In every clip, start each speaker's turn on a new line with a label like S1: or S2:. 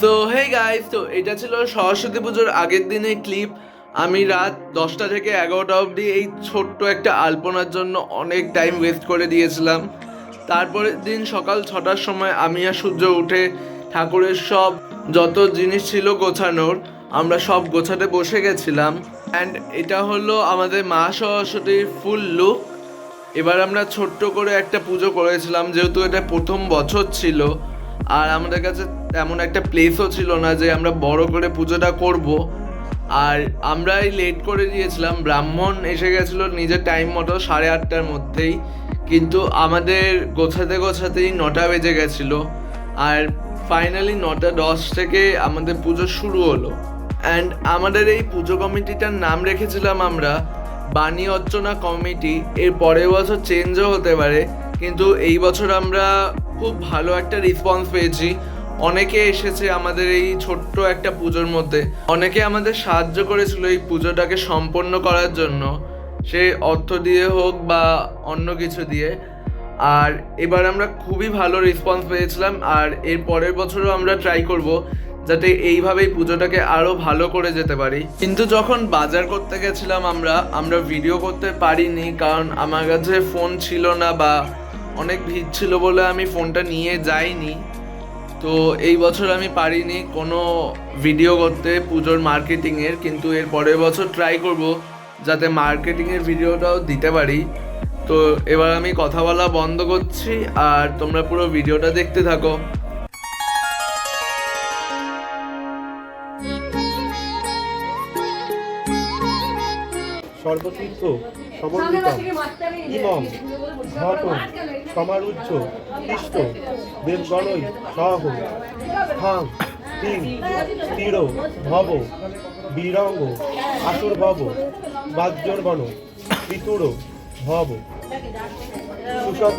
S1: So hey guys তো এটা ছিল সরস্বতী পুজোর আগের দিনের ক্লিপ আমি রাত দশটা থেকে এগারোটা অবধি এই ছোট্ট একটা আলপনার জন্য অনেক টাইম ওয়েস্ট করে দিয়েছিলাম। তারপরের দিন সকাল ছটার সময় আমি আর সূর্য উঠে ঠাকুরের সব যত জিনিস ছিল গোছানোর, আমরা সব গোছাতে বসে গেছিলাম। অ্যান্ড এটা হলো আমাদের মা সরস্বতীর ফুল লুক এবার আমরা ছোট্ট করে একটা পুজো করেছিলাম, যেহেতু এটা প্রথম বছর ছিল। আর আমাদের কাছে তেমন একটা প্লেসও ছিল না যে আমরা বড় করে পুজোটা করব। আর আমরাই লেট করে দিয়েছিলাম। ব্রাহ্মণ এসে গেছিল নিজের টাইম মতো, সাড়ে আটটার মধ্যেই। কিন্তু আমাদের গোছাতে গোছাতেই নটা বেজে গেছিল। আর ফাইনালি নটা দশ থেকে আমাদের পুজো শুরু হলো। অ্যান্ড আমাদের এই পুজো কমিটিটার নাম রেখেছিলাম আমরা, বাণী অর্চনা কমিটি। এর পরের বছর চেঞ্জও হতে পারে। কিন্তু এই বছর আমরা খুব ভালো একটা রেসপন্স পেয়েছি। অনেকে এসেছে আমাদের এই ছোট্ট একটা পুজোর মধ্যে। অনেকে আমাদের সাহায্য করেছিল এই পুজোটাকে সম্পন্ন করার জন্য। সে অর্থ দিয়ে হোক বা অন্য কিছু দিয়ে। আর এবার আমরা খুবই ভালো রেসপন্স পেয়েছিলাম। আর এর পরের বছরও আমরা ট্রাই করব যাতে এইভাবেই পুজোটাকে আরও ভালো করে যেতে পারি। কিন্তু যখন বাজার করতে গেছিলাম আমরা আমরা ভিডিও করতে পারিনি। কারণ আমার কাছে ফোন ছিল না বা অনেক ভিড় ছিল বলে আমি ফোনটা নিয়ে যাইনি। তো এই বছর আমি পারিনি কোনো ভিডিও করতে পুজোর মার্কেটিংয়ের, কিন্তু এর পরের বছর ট্রাই করব যাতে মার্কেটিংয়ের ভিডিওটাও দিতে পারি। তো এবার আমি কথা বলা বন্ধ করছি, আর তোমরা পুরো ভিডিওটা দেখতে থাকো।
S2: সর্বতীর্থ সমন্বিতম ইমম ঘট সমারুচ্চ খ্রিস্ট দেবগণই সহ স্থান তিং তীর ভব বীরঙ্গ আসুরভব বাজ্যর্বণ পিতুর ভব। সুষদ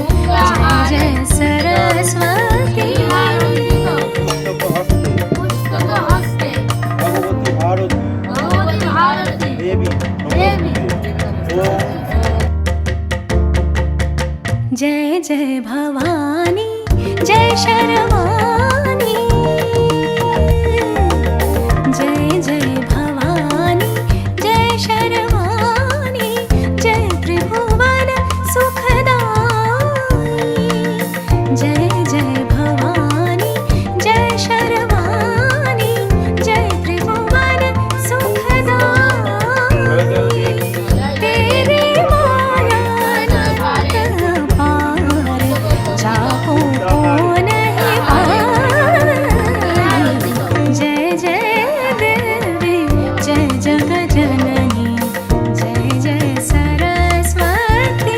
S3: जय भवानी जय शर्वाणी जगजननी। जय जय सरस्वती।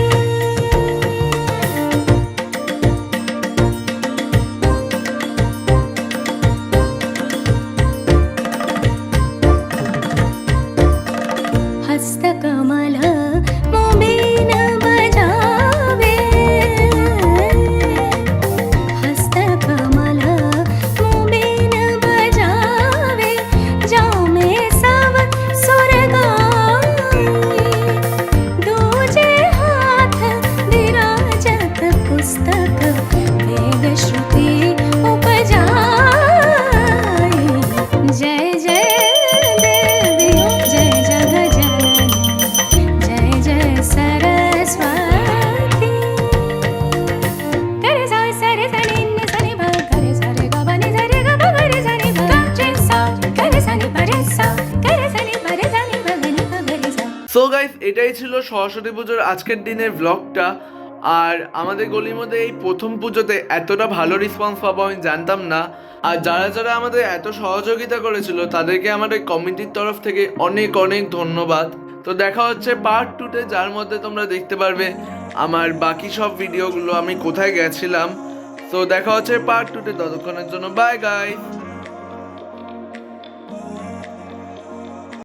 S3: हस्तकमल
S1: এটাই ছিল সরস্বতী পুজোর আজকের দিনের ব্লগটা আর আমাদের গলির মধ্যে এই প্রথম পুজোতে এতটা ভালো রেসপন্স পাবো আমি জানতাম না। আর যারা যারা আমাদের এত সহযোগিতা করেছিল, তাদেরকে আমাদের কমিটির তরফ থেকে অনেক অনেক ধন্যবাদ। তো দেখা হচ্ছে পার্ট টুতে যার মধ্যে তোমরা দেখতে পারবে আমার বাকি সব ভিডিওগুলো আমি কোথায় গেছিলাম। তো দেখা হচ্ছে পার্ট টুতে ততক্ষণের জন্য বাই গাই